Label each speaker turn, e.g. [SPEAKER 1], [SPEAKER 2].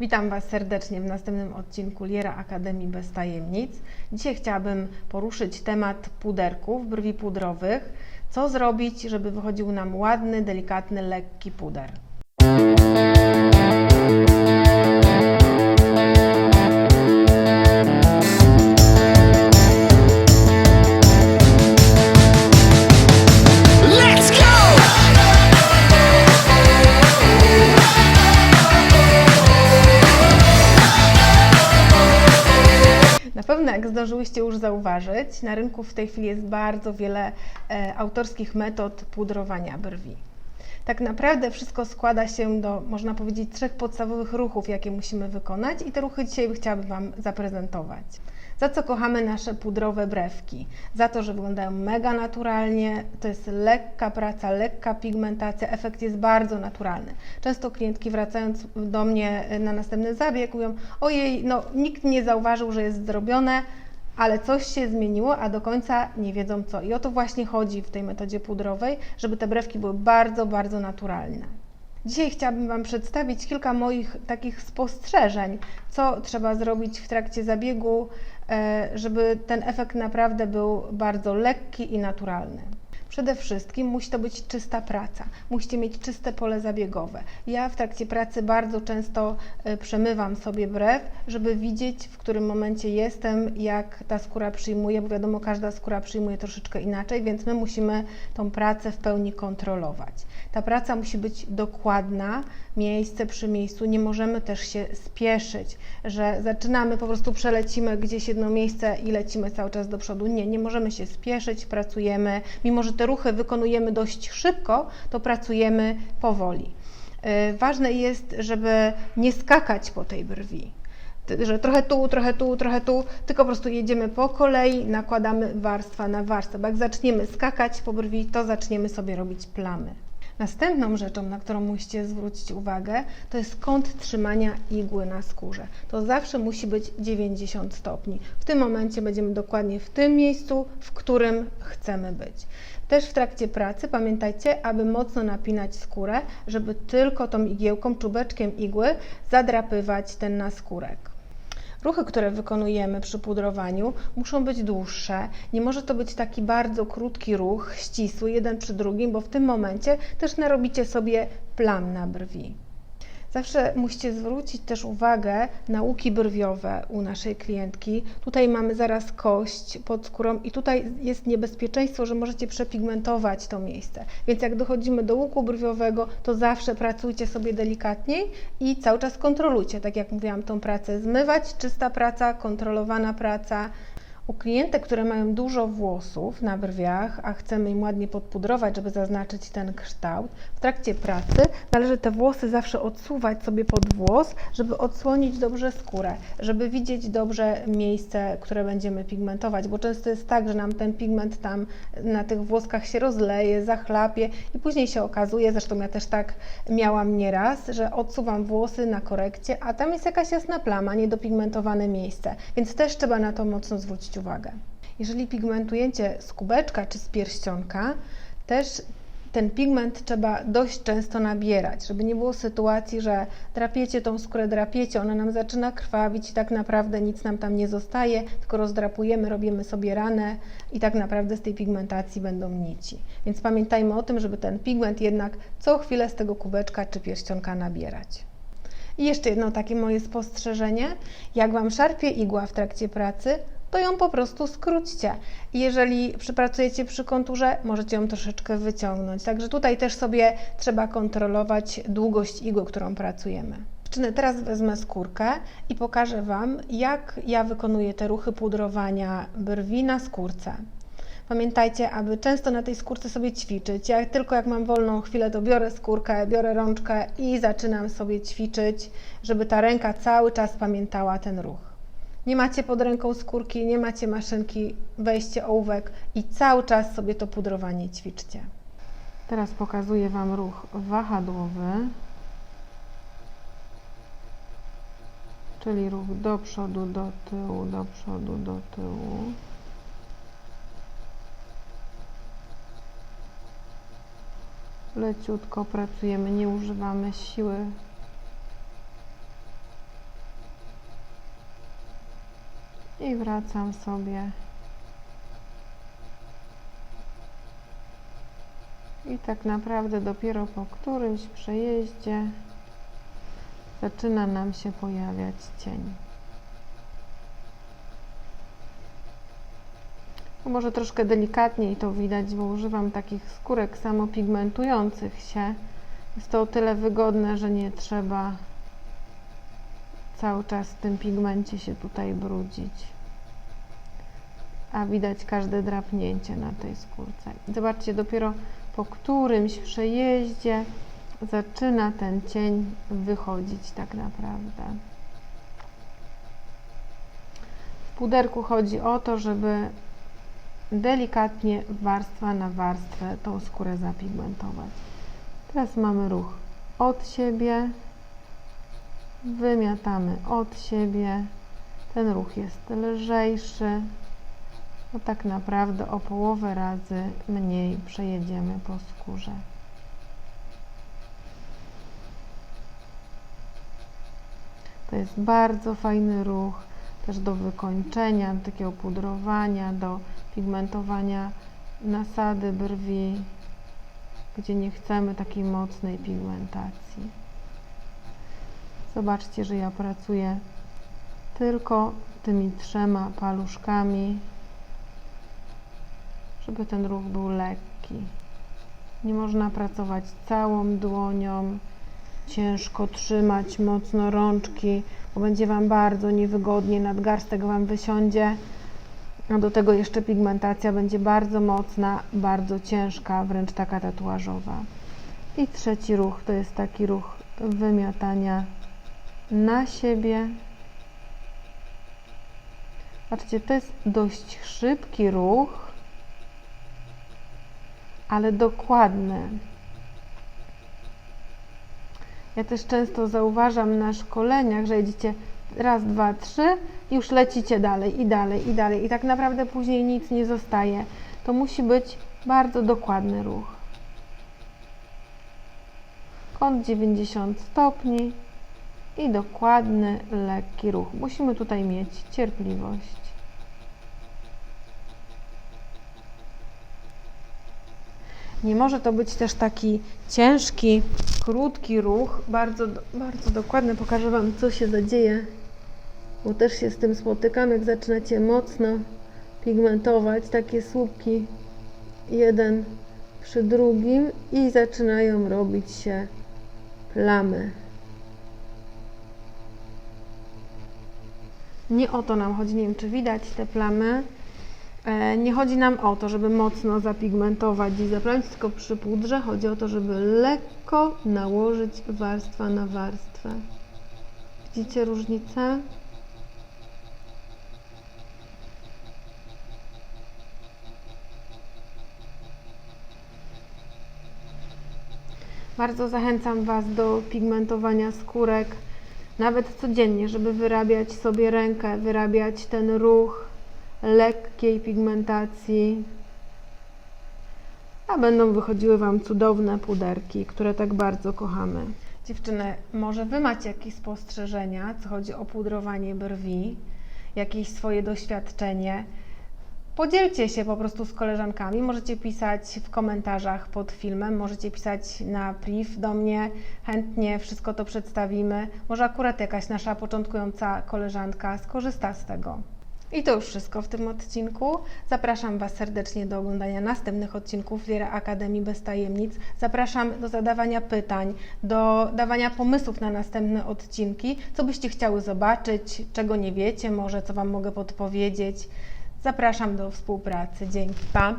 [SPEAKER 1] Witam Was serdecznie w następnym odcinku Liera Akademii Bez Tajemnic. Dzisiaj chciałabym poruszyć temat puderków, brwi pudrowych. Co zrobić, żeby wychodził nam ładny, delikatny, lekki puder? Zdążyłyście już zauważyć, na rynku w tej chwili jest bardzo wiele e, autorskich metod pudrowania brwi. Tak naprawdę wszystko składa się do, można powiedzieć, trzech podstawowych ruchów, jakie musimy wykonać, i te ruchy dzisiaj chciałabym Wam zaprezentować. Za co kochamy nasze pudrowe brewki? Za to, że wyglądają mega naturalnie, to jest lekka praca, lekka pigmentacja, efekt jest bardzo naturalny. Często klientki wracając do mnie na następny zabieg mówią, ojej, no nikt nie zauważył, że jest zrobione, ale coś się zmieniło, a do końca nie wiedzą co. I o to właśnie chodzi w tej metodzie pudrowej, żeby te brewki były bardzo, bardzo naturalne. Dzisiaj chciałabym Wam przedstawić kilka moich takich spostrzeżeń, co trzeba zrobić w trakcie zabiegu, e, żeby ten efekt naprawdę był bardzo lekki i naturalny. Przede wszystkim musi to być czysta praca. Musicie mieć czyste pole zabiegowe. Ja w trakcie pracy bardzo często e, przemywam sobie brew, żeby widzieć, w którym momencie jestem, jak ta skóra przyjmuje, bo wiadomo, każda skóra przyjmuje troszeczkę inaczej, więc my musimy tą pracę w pełni kontrolować. Ta praca musi być dokładna, miejsce przy miejscu. Nie możemy też się spieszyć, że zaczynamy, po prostu przelecimy gdzieś jedno miejsce i lecimy cały czas do przodu. Nie, nie możemy się spieszyć, pracujemy, mimo że te ruchy wykonujemy dość szybko, to pracujemy powoli. Yy, Ważne jest, żeby nie skakać po tej brwi. Że trochę tu, trochę tu, trochę tu, tylko po prostu jedziemy po kolei, nakładamy warstwa na warstwę. Bo jak zaczniemy skakać po brwi, to zaczniemy sobie robić plamy. Następną rzeczą, na którą musicie zwrócić uwagę, to jest kąt trzymania igły na skórze. To zawsze musi być 90 stopni. W tym momencie będziemy dokładnie w tym miejscu, w którym chcemy być. Też w trakcie pracy pamiętajcie, aby mocno napinać skórę, żeby tylko tą igiełką, czubeczkiem igły zadrapywać ten naskórek. Ruchy, które wykonujemy przy pudrowaniu, muszą być dłuższe. Nie może to być taki bardzo krótki ruch, ścisły, jeden przy drugim, bo w tym momencie też narobicie sobie plam na brwi. Zawsze musicie zwrócić też uwagę na łuki brwiowe u naszej klientki. Tutaj mamy zaraz kość pod skórą i tutaj jest niebezpieczeństwo, że możecie przepigmentować to miejsce. Więc jak dochodzimy do łuku brwiowego, to zawsze pracujcie sobie delikatniej i cały czas kontrolujcie, tak jak mówiłam, tą pracę zmywać, czysta praca, kontrolowana praca. U klientek, które mają dużo włosów na brwiach, a chcemy im ładnie podpudrować, żeby zaznaczyć ten kształt, w trakcie pracy należy te włosy zawsze odsuwać sobie pod włos, żeby odsłonić dobrze skórę, żeby widzieć dobrze miejsce, które będziemy pigmentować, bo często jest tak, że nam ten pigment tam na tych włoskach się rozleje, zachlapie i później się okazuje, zresztą ja też tak miałam nieraz, że odsuwam włosy na korekcie, a tam jest jakaś jasna plama, niedopigmentowane miejsce, więc też trzeba na to mocno zwrócić uwagę. Jeżeli pigmentujecie z kubeczka czy z pierścionka, też ten pigment trzeba dość często nabierać, żeby nie było sytuacji, że drapiecie tą skórę, drapiecie, ona nam zaczyna krwawić i tak naprawdę nic nam tam nie zostaje, tylko rozdrapujemy, robimy sobie ranę i tak naprawdę z tej pigmentacji będą nici. Więc pamiętajmy o tym, żeby ten pigment jednak co chwilę z tego kubeczka czy pierścionka nabierać. I jeszcze jedno takie moje spostrzeżenie. Jak Wam szarpie igła w trakcie pracy, to ją po prostu skróćcie. Jeżeli przypracujecie przy konturze, możecie ją troszeczkę wyciągnąć. Także tutaj też sobie trzeba kontrolować długość igły, którą pracujemy. Dziewczyny, teraz wezmę skórkę i pokażę Wam, jak ja wykonuję te ruchy pudrowania brwi na skórce. Pamiętajcie, aby często na tej skórce sobie ćwiczyć. Ja tylko jak mam wolną chwilę, to biorę skórkę, biorę rączkę i zaczynam sobie ćwiczyć, żeby ta ręka cały czas pamiętała ten ruch. Nie macie pod ręką skórki, nie macie maszynki, weźcie ołówek i cały czas sobie to pudrowanie ćwiczcie. Teraz pokazuję Wam ruch wahadłowy, czyli ruch do przodu, do tyłu, do przodu, do tyłu. Leciutko pracujemy, nie używamy siły i wracam sobie. I tak naprawdę dopiero po którymś przejeździe zaczyna nam się pojawiać cień. Tu może troszkę delikatniej to widać, bo używam takich skórek samopigmentujących się. Jest to o tyle wygodne, że nie trzeba cały czas w tym pigmencie się tutaj brudzić. A widać każde drapnięcie na tej skórce. Zobaczcie, dopiero po którymś przejeździe zaczyna ten cień wychodzić tak naprawdę. W puderku chodzi o to, żeby delikatnie warstwa na warstwę tą skórę zapigmentować. Teraz mamy ruch od siebie, wymiatamy od siebie. Ten ruch jest lżejszy. No tak naprawdę o połowę razy mniej przejedziemy po skórze. To jest bardzo fajny ruch też do wykończenia, do takiego pudrowania, do pigmentowania nasady brwi, gdzie nie chcemy takiej mocnej pigmentacji. Zobaczcie, że ja pracuję tylko tymi trzema paluszkami, żeby ten ruch był lekki. Nie można pracować całą dłonią, ciężko trzymać mocno rączki, bo będzie Wam bardzo niewygodnie, nadgarstek Wam wysiądzie. A do tego jeszcze pigmentacja będzie bardzo mocna, bardzo ciężka, wręcz taka tatuażowa. I trzeci ruch to jest taki ruch wymiatania na siebie. Patrzcie, to jest dość szybki ruch, ale dokładny. Ja też często zauważam na szkoleniach, że jedziecie raz, dwa, trzy już lecicie dalej i dalej i dalej i tak naprawdę później nic nie zostaje. To musi być bardzo dokładny ruch. Kąt 90 stopni i dokładny, lekki ruch. Musimy tutaj mieć cierpliwość. Nie może to być też taki ciężki, krótki ruch, bardzo, bardzo dokładny. Pokażę Wam, co się zadzieje, bo też się z tym spotykam, jak zaczynacie mocno pigmentować takie słupki jeden przy drugim i zaczynają robić się plamy. Nie o to nam chodzi, nie wiem czy widać te plamy. E, Nie chodzi nam o to, żeby mocno zapigmentować i zaplamić, tylko przy pudrze chodzi o to, żeby lekko nałożyć warstwa na warstwę. Widzicie różnicę? Bardzo zachęcam Was do pigmentowania skórek, nawet codziennie, żeby wyrabiać sobie rękę, wyrabiać ten ruch lekkiej pigmentacji, a będą wychodziły Wam cudowne puderki, które tak bardzo kochamy. Dziewczyny, może Wy macie jakieś spostrzeżenia, co chodzi o pudrowanie brwi, jakieś swoje doświadczenie. Podzielcie się po prostu z koleżankami. Możecie pisać w komentarzach pod filmem, możecie pisać na priv do mnie. Chętnie wszystko to przedstawimy. Może akurat jakaś nasza początkująca koleżanka skorzysta z tego. I to już wszystko w tym odcinku. Zapraszam Was serdecznie do oglądania następnych odcinków Liera Akademii Bez Tajemnic. Zapraszam do zadawania pytań, do dawania pomysłów na następne odcinki, co byście chciały zobaczyć, czego nie wiecie, może co Wam mogę podpowiedzieć. Zapraszam do współpracy. Dzięki. Pa!